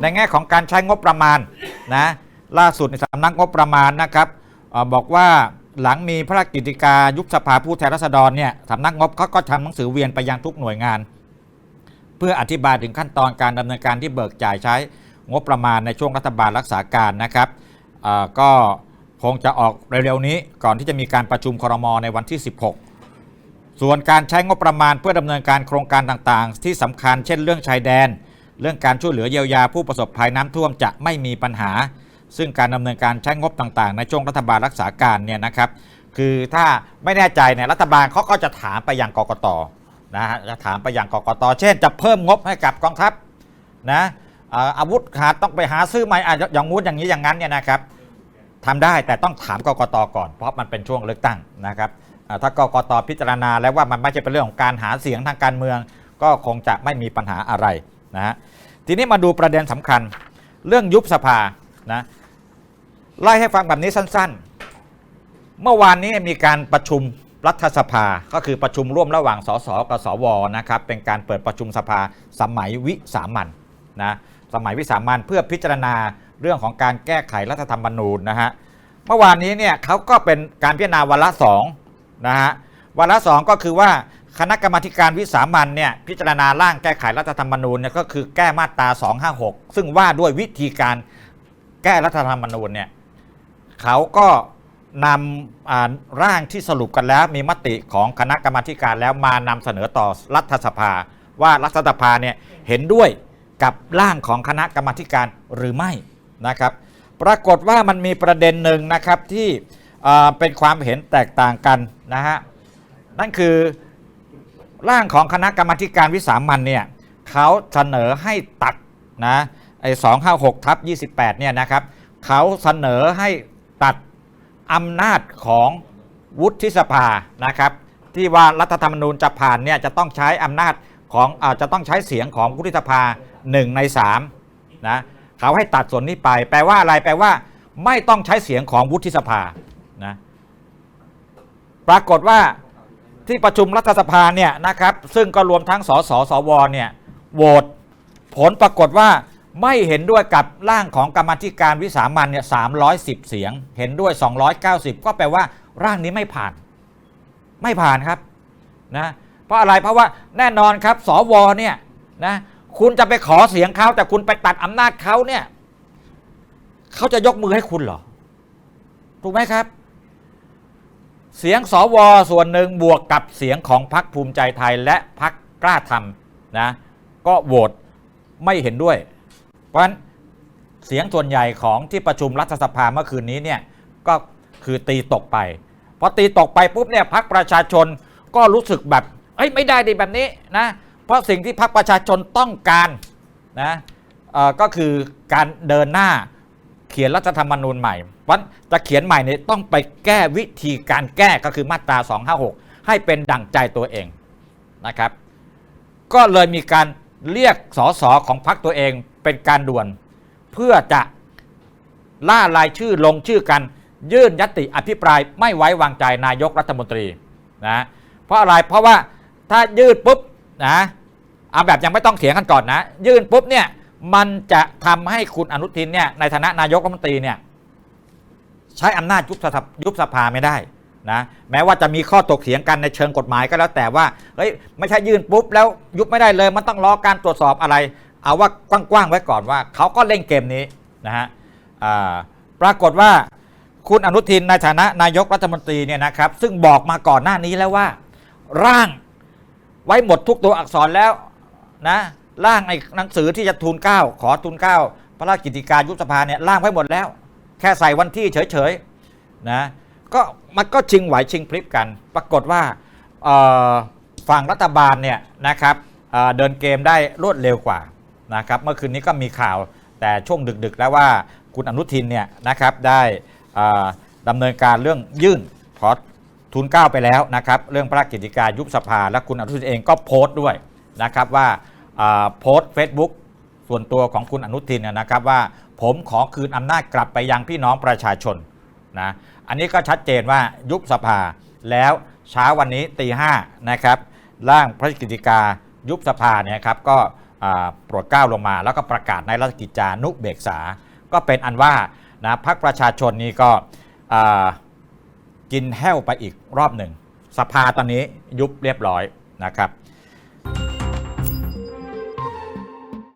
ในแง่ของการใช้งบประมาณนะล่าสุดในสำนักงบประมาณนะครับออบอกว่าหลังมีพระราชกิจการยุบสภาผู้แทนราษฎรเนี่ยสำนักงบเขาก็ทำหนังสือเวียนไปยังทุกหน่วยงาน เพื่ออธิบายถึงขั้นตอนการดำเนินการที่เบิกจ่ายใช้งบประมาณในช่วงรัฐบาลรักษาการนะครับก็คงจะออกเร็วๆนี้ก่อนที่จะมีการประชุมครมในวันที่ 16 ส่วนการใช้งบประมาณเพื่อดำเนินการโครงการต่างๆ ที่สำคัญเช่นเรื่องชายแดน เรื่องการช่วยเหลือเยียวยาผู้ประสบภัยน้ำท่วมจะไม่มีปัญหา ซึ่งการดำเนินการใช้งบต่างๆ ในช่วงรัฐบาลรักษาการเนี่ยนะครับคือถ้าไม่แน่ใจเนี่ยรัฐบาลเขาก็จะถามไปยังกกตนะฮะจะถามไปยังกกตเช่น จะเพิ่มงบให้กับกองทัพนะอาวุธขาดต้องไปหาซื้อใหม่อะย่างงู้นอย่างนี้อย่างนั้นเนี่ยนะครับทำได้แต่ต้องถามกกตก่อน เพราะมันเป็นช่วงเลือกตั้งนะครับถ้ากกตพิจารณาแล้วว่ามันไม่ใช่เป็นเรื่องของการหาเสียงทางการเมือง ก็คงจะไม่มีปัญหาอะไร นะฮะทีนี้มาดูประเด็นสำคัญเรื่องยุบสภานะไล่ให้ฟังแบบนี้สั้นๆ เมื่อวานนี้มีการประชุมรัฐสภาก็คือประชุมร่วมระหว่างสสกับสวนะครับเป็นการเปิดประชุมสภาสมัยวิสามันนะสมัยวิสามันเพื่อพิจารณาเรื่องของการแก้ไขรัฐธรรมนูญนะฮะเมื่อวานนี้เนี่ยเขาก็เป็นการพิจารณาวาระสองนะฮะวาระสองก็คือว่า คณะกรรมาการวิสามันเนี่ยพิจารณาร่างแก้ไขรัฐธรรมนูญเนี่ยก็คือแก้มาตรา 256 ซึ่งว่าด้วยวิธีการแก้รัฐธรรมนูญเนี่ยเขาก็นำร่างที่สรุปกันแล้วมีมติของคณะกรรมาการแล้วมานำเสนอต่อรัฐสภา ว่ารัฐสภาเนี่ยเห็นด้วยกับร่างของคณะกรรมาการหรือไม่นะครับ ปรากฏว่ามันมีประเด็นหนึ่งนะครับที่เป็นความเห็นแตกต่างกันนะฮะนั่นคือ ร่างของคณะกรรมธิการวิสามันเนี่ยเขาเสนอให้ตัดนะไอ้สองห้าหกทับยี่สิบแปดเนี่ยนะครับเขาเสนอให้ตัดอำนาจของวุฒิสภานะครับ ที่ว่ารัฐธรรมนูญจะผ่านเนี่ยจะต้องใช้อำนาจของอาจะต้องใช้เสียงของวุฒิสภา1ใน3นะเขาให้ตัดส่วนนี้ไป แปลว่าอะไรแปลว่า ไม่ต้องใช้เสียงของวุฒิสภานะปรากฏว่า ที่ประชุมรัฐสภาเนี่ยนะครับ ซึ่งก็รวมทั้งสสสวเนี่ยโหวตผลปรากฏว่าไม่เห็นด้วยกับร่างของกรรมธิการวิสามันเนี่ย310เสียง เห็นด้วย 290 ก็แปลว่าร่างนี้ไม่ผ่าน ไม่ผ่านครับนะเพราะอะไรเพราะว่าแน่นอนครับสวเนี่ยนะคุณจะไปขอเสียงเขาแต่คุณไปตัดอำนาจเขาเนี่ยเขาจะยกมือให้คุณเหรอ ถูกไหมครับ เสียงสวส่วนหนึ่งบวกกับเสียงของพรรคภูมิใจไทยและพรรคกล้าทำนะก็โหวตไม่เห็นด้วย เพราะฉะนั้นเสียงส่วนใหญ่ของที่ประชุมรัฐสภาเมื่อคืนนี้เนี่ยก็คือตีตกไปพอตีตกไปปุ๊บเนี่ยพรรคประชาชนก็รู้สึกแบบเอ้ยไม่ได้ดิแบบนี้นะเพราะสิ่งที่พรรคประชาชนต้องการนะก็คือการเดินหน้า ขียนรัฐธรรมนูญใหม่เพราะจะเขียนใหม่เนี่ยต้องไปแก้วิธีการแก้ก็คือมาตรา 256 ให้เป็นดั่งใจตัวเองนะครับ ก็เลยมีการเรียกสสของพรรคตัวเองเป็นการด่วน เพื่อจะล่ารายชื่อลงชื่อกัน ยื่นยติอภิปรายไม่ไว้วางใจนายกรัฐมนตรีนะเพราะอะไรเพราะว่าถ้ายื่นปุ๊บนะเอาแบบยังไม่ต้องเถียงกันก่อนนะ ยื่นปุ๊บเนี่ย มันจะทำให้คุณอนุทินเนี่ยในฐานะนายกรัฐมนตรีเนี่ยใช้อำนาจยุบสภายุบสภาไม่ได้นะแม้ว่าจะมีข้อตกเถียงกันในเชิงกฎหมายก็แล้วแต่ว่าเฮ้ยไม่ใช่ยื่นปุ๊บแล้วยุบไม่ได้เลยมันต้องรอการตรวจสอบอะไร เอาว่ากว้างๆไว้ก่อนว่าเขาก็เล่นเกมนี้นะฮะปรากฏว่าคุณอนุทินในฐานะนายกรัฐมนตรีเนี่ยนะครับซึ่งบอกมาก่อนหน้านี้แล้วว่า ร่างไว้หมดทุกตัวอักษรแล้วนะ ร่างไอ้หนังสือที่จะทูลเก้าขอทูลเก้าพระราชกิจการยุบสภาเนี่ยร่างไว้หมดแล้ว แค่ใส่วันที่เฉยๆนะก็มันก็ชิงไหวชิงพริบกัน ปรากฏว่าฝั่งรัฐบาลเนี่ยนะครับเเดินเกมได้รวดเร็วกว่านะครับเมื่อคืนนี้ก็มีข่าวแต่ช่วงดึกๆ แล้วว่าคุณอนุทินเนี่ยนะครับได้ดำเนินการเรื่องยื่นขอทุนเก้าไปแล้วนะครับ เรื่องพระราชกิจการยุบสภาและคุณอนุทินเองก็โพสต์ด้วยนะครับว่า โพสต์ Facebook ส่วนตัวของคุณอนุทินนะครับว่าผมขอคืนอำนาจกลับไปยังพี่น้องประชาชนนะอันนี้ก็ชัดเจนว่ายุบสภาแล้วเช้าวันนี้ตีห้านะครับร่างพระราชกิจกายุบสภาเนี่ยครับก็โปรดเกล้าลงมา แล้วก็ประกาศในราชกิจจานุเบกษา ก็เป็นอันว่านะพรรคประชาชนนี่ก็กินแห้วไปอีกรอบหนึ่ง สภาตอนนี้ยุบเรียบร้อยนะครับ